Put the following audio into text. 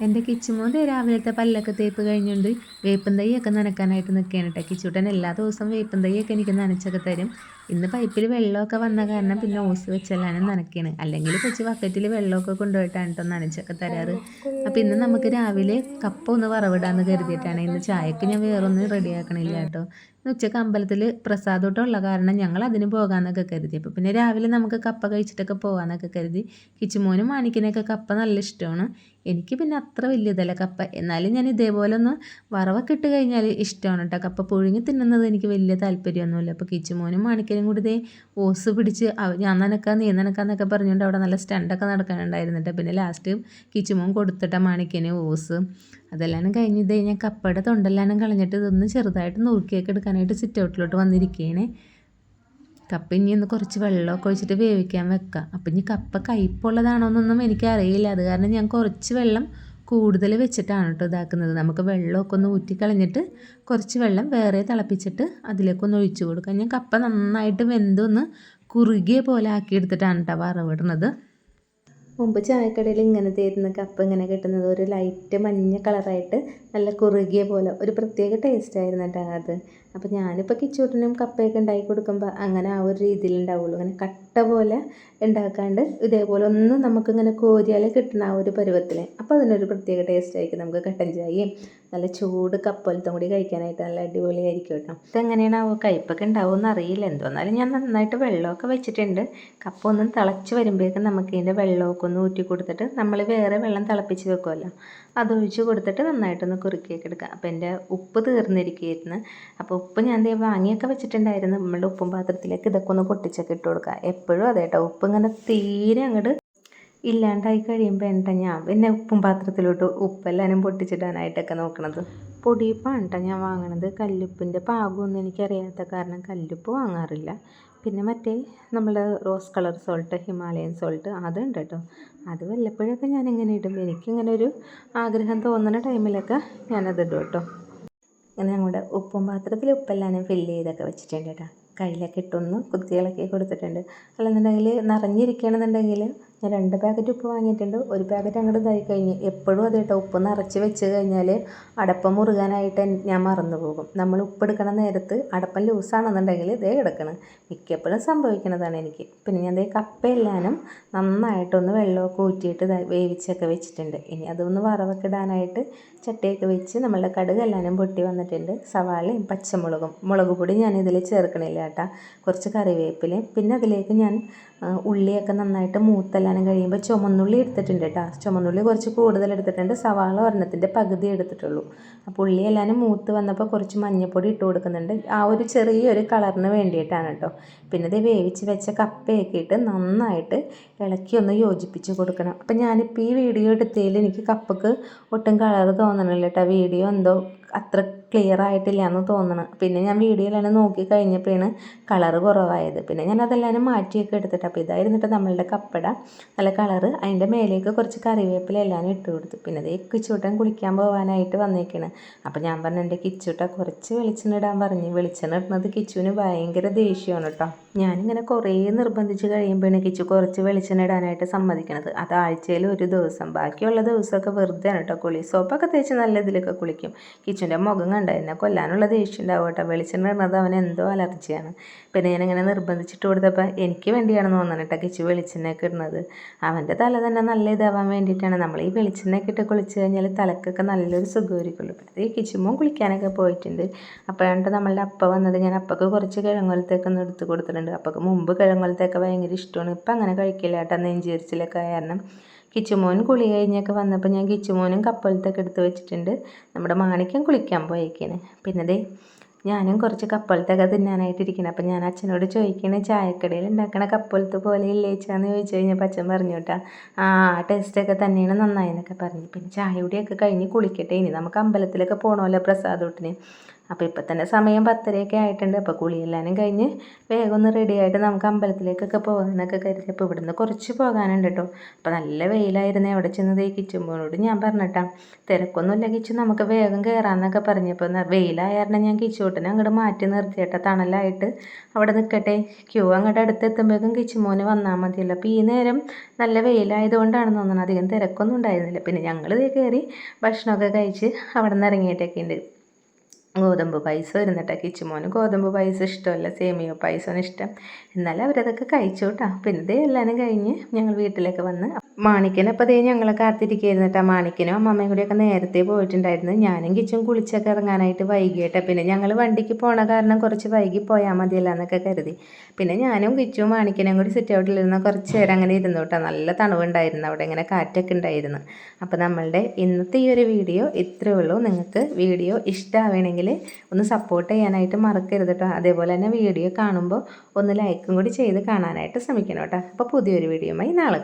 എന്റെ കിച്ചുമോന്റെ രാവിലത്തെ പല്ലൊക്കെ തേപ്പ് കഴിഞ്ഞുകൊണ്ട് വേപ്പൻ തൈയൊക്കെ നനക്കാനായിട്ട് നിൽക്കുകയാണ് കേട്ടോ കിച്ചൂട്ടൻ എല്ലാ ദിവസവും വേപ്പൻ തൈയൊക്കെ എനിക്ക് നനച്ചൊക്കെ തരും. ഇന്ന് പൈപ്പിൽ വെള്ളമൊക്കെ വന്ന കാരണം പിന്നെ ഓസ് വെച്ചെല്ലാം നനയ്ക്കുകയാണ് അല്ലെങ്കിൽ കൊച്ചു ബക്കറ്റിൽ വെള്ളമൊക്കെ കൊണ്ടുപോയിട്ടാണ് കേട്ടോ നനച്ചൊക്കെ തരാറ്. അപ്പോൾ ഇന്ന് നമുക്ക് രാവിലെ കപ്പ ഒന്ന് വറവിടാന്ന് കരുതിയിട്ടാണ് ഇന്ന് ചായക്ക് ഞാൻ വേറൊന്നും റെഡിയാക്കണില്ല കേട്ടോ ഉച്ചയ്ക്ക് അമ്പലത്തിൽ പ്രസാദോട്ടമുള്ള കാരണം ഞങ്ങൾ അതിന് പോകാമെന്നൊക്കെ കരുതി. അപ്പോൾ പിന്നെ രാവിലെ നമുക്ക് കപ്പ കഴിച്ചിട്ടൊക്കെ പോകാമെന്നൊക്കെ കരുതി. കിച്ചുമോനും മാണിക്കനെയൊക്കെ കപ്പ നല്ല ഇഷ്ടമാണ്. എനിക്ക് പിന്നെ അത്ര വലിയതല്ല കപ്പ. എന്നാലും ഞാൻ ഇതേപോലെ ഒന്ന് വറവൊക്കെ ഇട്ട് കഴിഞ്ഞാൽ ഇഷ്ടമാണ് കേട്ടോ കപ്പ പുഴുങ്ങി തിന്നുന്നത് എനിക്ക് വലിയ താല്പര്യമൊന്നുമില്ല. അപ്പോൾ കിച്ചുമോനും മാണിക്കനും കൂടി ഇതേ ഓസ് പിടിച്ച് ഞാൻ നനക്കാൻ നീ നനക്കാന്നൊക്കെ പറഞ്ഞുകൊണ്ട് അവിടെ നല്ല സ്റ്റണ്ടൊക്കെ നടക്കാനുണ്ടായിരുന്നു കേട്ടോ. പിന്നെ ലാസ്റ്റ് കിച്ചുമോൻ കൊടുത്തിട്ട മാണിക്കന് ഓസ്. അതെല്ലാം കഴിഞ്ഞ് ഇത് കഴിഞ്ഞാൽ കപ്പയുടെ തൊണ്ടെല്ലാം കളഞ്ഞിട്ട് ഇതൊന്ന് ചെറുതായിട്ട് നുറുക്കിയൊക്കെ എടുക്കാനായിട്ട് സിറ്റ് ഔട്ടിലോട്ട് വന്നിരിക്കുകയാണ് കപ്പ ഇനി ഒന്ന് കുറച്ച് വെള്ളമൊക്കെ ഒഴിച്ചിട്ട് വേവിക്കാൻ വെക്കാം. അപ്പം ഇനി കപ്പ കയ്പുള്ളതാണോന്നൊന്നും എനിക്കറിയില്ല. അത് കാരണം ഞാൻ കുറച്ച് വെള്ളം കൂടുതൽ വെച്ചിട്ടാണ് കേട്ടോ ഇതാക്കുന്നത്. നമുക്ക് വെള്ളമൊക്കെ ഒന്ന് ഊറ്റിക്കളഞ്ഞിട്ട് കുറച്ച് വെള്ളം വേറെ തിളപ്പിച്ചിട്ട് അതിലേക്കൊന്ന് ഒഴിച്ചു കൊടുക്കാം. ഞാൻ കപ്പ നന്നായിട്ട് വെന്തൊന്ന് കുറുകിയ പോലെ ആക്കി എടുത്തിട്ടാണ് കേട്ടോ വറവിടുന്നത്. മുമ്പ് ചായക്കടയിൽ ഇങ്ങനെ തരുന്ന കപ്പ് ഇങ്ങനെ കിട്ടുന്നത് ഒരു ലൈറ്റ് മഞ്ഞ കളറായിട്ട് നല്ല കുറുകിയ പോലെ ഒരു പ്രത്യേക ടേസ്റ്റ് ആയിരുന്നു കേട്ടോ അത്. അപ്പോൾ ഞാനിപ്പോൾ കിച്ചൂട്ടിനും കപ്പയൊക്കെ ഉണ്ടാക്കി കൊടുക്കുമ്പോൾ അങ്ങനെ ആ ഒരു രീതിയിൽ ഉണ്ടാവുള്ളൂ. അങ്ങനെ കട്ട പോലെ ഉണ്ടാക്കാണ്ട് ഇതേപോലെ ഒന്ന് നമുക്കിങ്ങനെ കോരിയാൽ കിട്ടുന്ന ആ ഒരു പരുവത്തിൽ അപ്പോൾ അതിനൊരു പ്രത്യേക ടേസ്റ്റ് ആയിരിക്കും. നമുക്ക് കട്ടൻ ചായയും നല്ല ചൂട് കപ്പലത്തും കൂടി കഴിക്കാനായിട്ട് നല്ല അടിപൊളിയായിരിക്കും കേട്ടോ ഇതെങ്ങനെയാണ് ആ കയ്പ്പൊക്കെ ഉണ്ടാവുമെന്ന് അറിയില്ല. എന്തോന്നാലും ഞാൻ നന്നായിട്ട് വെള്ളമൊക്കെ വെച്ചിട്ടുണ്ട്. കപ്പ ഒന്ന് തിളച്ച് വരുമ്പോഴേക്കും നമുക്ക് ഇതിന്റെ വെള്ളമൊക്കെ ഒന്ന് ഊറ്റി കൊടുത്തിട്ട് നമ്മൾ വേറെ വെള്ളം തിളപ്പിച്ച് വെക്കുമല്ലോ അതൊഴിച്ച് കൊടുത്തിട്ട് നന്നായിട്ടൊന്ന് കുറുക്കിയൊക്കെ എടുക്കാം. അപ്പോൾ എന്റെ ഉപ്പ് തീർന്നിരിക്കുകയായിരുന്നു. അപ്പോൾ ഉപ്പ് ഞാൻ ദേ വാങ്ങിയൊക്കെ വെച്ചിട്ടുണ്ടായിരുന്നു. നമ്മളുടെ ഉപ്പും പാത്രത്തിലേക്ക് ഇതൊക്കെ ഒന്ന് പൊട്ടിച്ചൊക്കെ ഇട്ട് കൊടുക്കുക എപ്പോഴും അതെ കേട്ടോ ഉപ്പ് ഇങ്ങനെ തീരെ അങ്ങോട്ട് ഇല്ലാണ്ടായി കഴിയുമ്പോൾ എന്താ ഞാൻ പിന്നെ ഉപ്പും പാത്രത്തിലോട്ട് ഉപ്പെല്ലാനും പൊട്ടിച്ചിടാനായിട്ടൊക്കെ നോക്കണത്. പൊടിയപ്പാണ് കേട്ടോ ഞാൻ വാങ്ങണത്. കല്ലുപ്പിന്റെ പാകമൊന്നും എനിക്കറിയാത്ത കാരണം കല്ലുപ്പ് വാങ്ങാറില്ല. പിന്നെ മറ്റേ നമ്മൾ rose colour salt Himalayan salt അതുണ്ട് കേട്ടോ അത് വല്ലപ്പോഴൊക്കെ ഞാൻ ഇങ്ങനെ ഇടും. എനിക്കിങ്ങനെ ഒരു ആഗ്രഹം തോന്നുന്ന ടൈമിലൊക്കെ ഞാനത് ഇടും കേട്ടോ അങ്ങനെ ഞങ്ങളുടെ ഉപ്പും പാത്രത്തിൽ ഉപ്പെല്ലാം ഫില്ല് ചെയ്തൊക്കെ വെച്ചിട്ടുണ്ട് കേട്ടോ. കയ്യിലൊക്കെ ഇട്ടൊന്ന് കുത്തികളൊക്കെ കൊടുത്തിട്ടുണ്ട്. അല്ലെന്നുണ്ടെങ്കിൽ നിറഞ്ഞിരിക്കുകയാണെന്നുണ്ടെങ്കിൽ ഞാൻ രണ്ട് പാക്കറ്റ് ഉപ്പ് വാങ്ങിയിട്ടുണ്ട്. ഒരു പാക്കറ്റ് അങ്ങോട്ട് ഇതായി കഴിഞ്ഞ് എപ്പോഴും അത് കേട്ടോ ഉപ്പ് നിറച്ച് വെച്ച് കഴിഞ്ഞാൽ അടപ്പം മുറുകാനായിട്ട് ഞാൻ മറന്നു പോകും. നമ്മൾ ഉപ്പ് എടുക്കണ നേരത്ത് അടപ്പം ലൂസാണെന്നുണ്ടെങ്കിൽ ഇതേ കിടക്കണം മിക്കപ്പോഴും സംഭവിക്കുന്നതാണ് എനിക്ക്. പിന്നെ ഞാൻ ദേ കപ്പയെല്ലാനും നന്നായിട്ടൊന്ന് വെള്ളമൊക്കെ ഊറ്റിയിട്ട് വേവിച്ചൊക്കെ വെച്ചിട്ടുണ്ട്. ഇനി അതൊന്ന് വറവൊക്കെ ഇടാനായിട്ട് ചട്ടിയൊക്കെ വെച്ച് നമ്മളുടെ കടുക് എല്ലാനും പൊട്ടി വന്നിട്ടുണ്ട്. സവാളയും പച്ചമുളകും. മുളക് പൊടി ഞാൻ ഇതിൽ ചേർക്കണില്ല കേട്ടോ. കുറച്ച് കറിവേപ്പിലയും. പിന്നെ അതിലേക്ക് ഞാൻ ഉള്ളിയൊക്കെ നന്നായിട്ട് മൂത്തെല്ലാനും കഴിയുമ്പോൾ ചുമന്നുള്ളി എടുത്തിട്ടുണ്ട് കേട്ടോ ചുമന്നുള്ളി കുറച്ച് കൂടുതൽ എടുത്തിട്ടുണ്ട്. സവാള ഒരെണ്ണത്തിന്റെ പകുതി എടുത്തിട്ടുള്ളൂ. അപ്പോൾ ഉള്ളി എല്ലാവരും മൂത്ത് വന്നപ്പോൾ കുറച്ച് മഞ്ഞൾപ്പൊടി ഇട്ട് കൊടുക്കുന്നുണ്ട്. ആ ഒരു ചെറിയൊരു കളറിന് വേണ്ടിയിട്ടാണ് കേട്ടോ പിന്നെ ഇത് വേവിച്ച് വെച്ച കപ്പയൊക്കെ ഇട്ട് നന്നായിട്ട് ഇളക്കി ഒന്ന് യോജിപ്പിച്ച് കൊടുക്കണം. അപ്പം ഞാനിപ്പോൾ ഈ വീഡിയോ എടുത്തതിൽ എനിക്ക് കപ്പക്ക് ഒട്ടും കളർ തോന്നണില്ല കേട്ടോ വീഡിയോ എന്തോ അത്ര ക്ലിയർ ആയിട്ടില്ല എന്ന് തോന്നണം. പിന്നെ ഞാൻ വീഡിയോയിലെല്ലാം നോക്കി കഴിഞ്ഞപ്പോഴാണ് കളറ് കുറവായത്. പിന്നെ ഞാൻ അതെല്ലാം മാറ്റിയൊക്കെ എടുത്തിട്ട് അപ്പോൾ ഇതായിരുന്നിട്ട് നമ്മളുടെ കപ്പട. നല്ല കളറ് അതിന്റെ മേലേക്ക് കുറച്ച് കറിവേപ്പില എല്ലാം ഇട്ട് കൊടുത്തു. പിന്നെ അതേ കിച്ചൂട്ടൻ കുളിക്കാൻ പോകാനായിട്ട് വന്നേക്കാണ്. അപ്പോൾ ഞാൻ പറഞ്ഞു എന്റെ കിച്ചൂട്ട കുറച്ച് വെളിച്ചെണ്ണ ഇടാൻ പറഞ്ഞു. വെളിച്ചെണ്ണ ഇടുന്നത് കിച്ചുവിന് ഭയങ്കര ദേഷ്യമാണ് കേട്ടോ ഞാനിങ്ങനെ കുറേ നിർബന്ധിച്ച് കഴിയുമ്പോഴാണ് കിച്ചു കുറച്ച് വെളിച്ചെണ്ണ ഇടാനായിട്ട് സമ്മതിക്കണത്. അത് ആഴ്ചയിൽ ഒരു ദിവസം. ബാക്കിയുള്ള ദിവസമൊക്കെ വെറുതെ ആണ് കേട്ടോ കുളി. സോപ്പൊക്കെ തേച്ച് നല്ല ഇതിലൊക്കെ കുളിക്കും. കിച്ചുന്റെ മുഖം കണ്ട? എന്നെ കൊല്ലാനുള്ള ദേഷ്യം ഉണ്ടാവും കേട്ടോ. വെളിച്ചെണ്ണ ഇടുന്നത് അവൻ എന്തോ അലർജിയാണ്. പിന്നെ ഞാനിങ്ങനെ നിർബന്ധിച്ചിട്ട് കൊടുത്തപ്പോൾ എനിക്ക് വേണ്ടിയാണെന്ന് തോന്നണം കേട്ടോ കിച്ചു വെളിച്ചെണ്ണയൊക്കെ ഇടുന്നത്. അവന്റെ തല തന്നെ നല്ല ഇതാവാൻ വേണ്ടിയിട്ടാണ്. നമ്മൾ ഈ വെളിച്ചെണ്ണയൊക്കെ ഇട്ട് കുളിച്ച് കഴിഞ്ഞാൽ തലക്കൊക്കെ നല്ലൊരു സുഖമായിരിക്കുള്ളൂ പിന്നെ ഈ കിച്ചുമ്പോൾ കുളിക്കാനൊക്കെ പോയിട്ടുണ്ട്. അപ്പോഴാണ് നമ്മളുടെ അപ്പ വന്നത്. ഞാൻ അപ്പക്ക് കുറച്ച് കിഴങ്ങുലത്തേക്ക് എടുത്ത് കൊടുത്തിട്ടുണ്ട്. അപ്പക്ക് മുമ്പ് കിഴങ്ങുലത്തേക്ക് ഭയങ്കര ഇഷ്ടമാണ്. ഇപ്പം അങ്ങനെ കഴിക്കില്ല കേട്ടോ നെഞ്ചേരിച്ചിലൊക്കെ കാരണം. കിച്ചുമോൻ കുളി കഴിഞ്ഞൊക്കെ വന്നപ്പോൾ ഞാൻ കിച്ചുമോനും കപ്പലത്തൊക്കെ എടുത്ത് വെച്ചിട്ടുണ്ട്. നമ്മുടെ മാണിക്കം കുളിക്കാൻ പോയേക്കാണ്. പിന്നെ ദേ ഞാനും കുറച്ച് കപ്പലത്തൊക്കെ തിന്നാനായിട്ടിരിക്കണം. അപ്പം ഞാൻ അച്ഛനോട് ചോദിക്കണേ ചായക്കടയിൽ ഉണ്ടാക്കണ കപ്പലത്ത് പോലെ ഇല്ലേച്ചാന്ന് ചോദിച്ചു കഴിഞ്ഞപ്പോൾ അച്ഛൻ പറഞ്ഞു കേട്ടാ ആ ടേസ്റ്റൊക്കെ തന്നെയാണ് നന്നായി എന്നൊക്കെ പറഞ്ഞു. പിന്നെ ചായ കൂടിയൊക്കെ കഴിഞ്ഞ് കുളിക്കട്ടെ ഇനി. നമുക്ക് അമ്പലത്തിലൊക്കെ പോകണമല്ലോ പ്രസാദൂട്ടിന് അപ്പോൾ ഇപ്പം തന്നെ സമയം പത്തരയൊക്കെ ആയിട്ടുണ്ട്. അപ്പോൾ കുളിയെല്ലാനും കഴിഞ്ഞ് വേഗം ഒന്ന് റെഡി ആയിട്ട് നമുക്ക് അമ്പലത്തിലേക്കൊക്കെ പോകാനൊക്കെ കരുതി. അപ്പോൾ ഇവിടുന്ന് കുറച്ച് പോകാനുണ്ട് കേട്ടോ അപ്പോൾ നല്ല വെയിലായിരുന്നേ. അവിടെ ചെന്നത് ഈ കിച്ചുമ്പോനോട് ഞാൻ പറഞ്ഞിട്ടാ. തിരക്കൊന്നുമില്ല കിച്ചു നമുക്ക് വേഗം കയറാമെന്നൊക്കെ പറഞ്ഞപ്പോൾ വെയിലായ കാരണം ഞാൻ കിച്ചൂട്ടിനെ അങ്ങോട്ട് മാറ്റി നിർത്തിയിട്ട. തണലായിട്ട് അവിടെ നിൽക്കട്ടെ ക്യൂ അങ്ങോട്ട് അടുത്തെത്തുമ്പോഴേക്കും കിച്ചുമോന് വന്നാൽ മതിയല്ലോ. അപ്പോൾ ഈ നേരം നല്ല വെയിലായതുകൊണ്ടാണെന്ന് തോന്നുന്നത് അധികം തിരക്കൊന്നും ഉണ്ടായിരുന്നില്ല. പിന്നെ ഞങ്ങൾ കയറി ഭക്ഷണമൊക്കെ കഴിച്ച് അവിടെ നിന്ന് ഇറങ്ങിയിട്ടൊക്കെ ഉണ്ട് ഗോതമ്പ് പായസം കിച്ചു കിച്ചുമോന് ഗോതമ്പ് പായസം ഇഷ്ടമല്ല സേമിയ പായസമാണ് ഇഷ്ടം. എന്നാലും അവരതൊക്കെ കഴിച്ചു കേട്ടോ പിന്നെ ഇതേ എല്ലാവരും കഴിഞ്ഞ് ഞങ്ങൾ വീട്ടിലേക്ക് വന്ന് മാണിക്കനപ്പോൾ അതേ ഞങ്ങളെ കാത്തിരിക്കുകയായിരുന്നു കേട്ടോ. മാണിക്കനും അമ്മമ്മയും കൂടിയൊക്കെ നേരത്തെ പോയിട്ടുണ്ടായിരുന്നു. ഞാനും കിച്ചും കുളിച്ചൊക്കെ ഇറങ്ങാനായിട്ട് വൈകിട്ട് പിന്നെ ഞങ്ങൾ വണ്ടിക്ക് പോണ കാരണം കുറച്ച് വൈകി പോയാൽ മതിയല്ല എന്നൊക്കെ കരുതി. പിന്നെ ഞാനും കിച്ചും മാണിക്കനും കൂടി സിറ്റ് ഔട്ടിലിരുന്ന് കുറച്ച് നേരം അങ്ങനെ ഇരുന്നു കേട്ടോ. നല്ല തണുവുണ്ടായിരുന്നു. അവിടെ ഇങ്ങനെ കാറ്റൊക്കെ ഉണ്ടായിരുന്നു. അപ്പോൾ നമ്മളുടെ ഇന്നത്തെ ഈ ഒരു വീഡിയോ ഇത്രയേ ഉള്ളൂ. നിങ്ങൾക്ക് വീഡിയോ ഇഷ്ടമാവണമെങ്കിൽ ഒന്ന് സപ്പോർട്ട് ചെയ്യാനായിട്ട് മറക്കരുത് കേട്ടോ. അതേപോലെ തന്നെ വീഡിയോ കാണുമ്പോൾ ഒന്ന് ലൈക്കും കൂടി ചെയ്ത് കാണാനായിട്ട് ശ്രമിക്കണം കേട്ടോ. അപ്പോൾ പുതിയൊരു വീഡിയോ ആയി നാളെ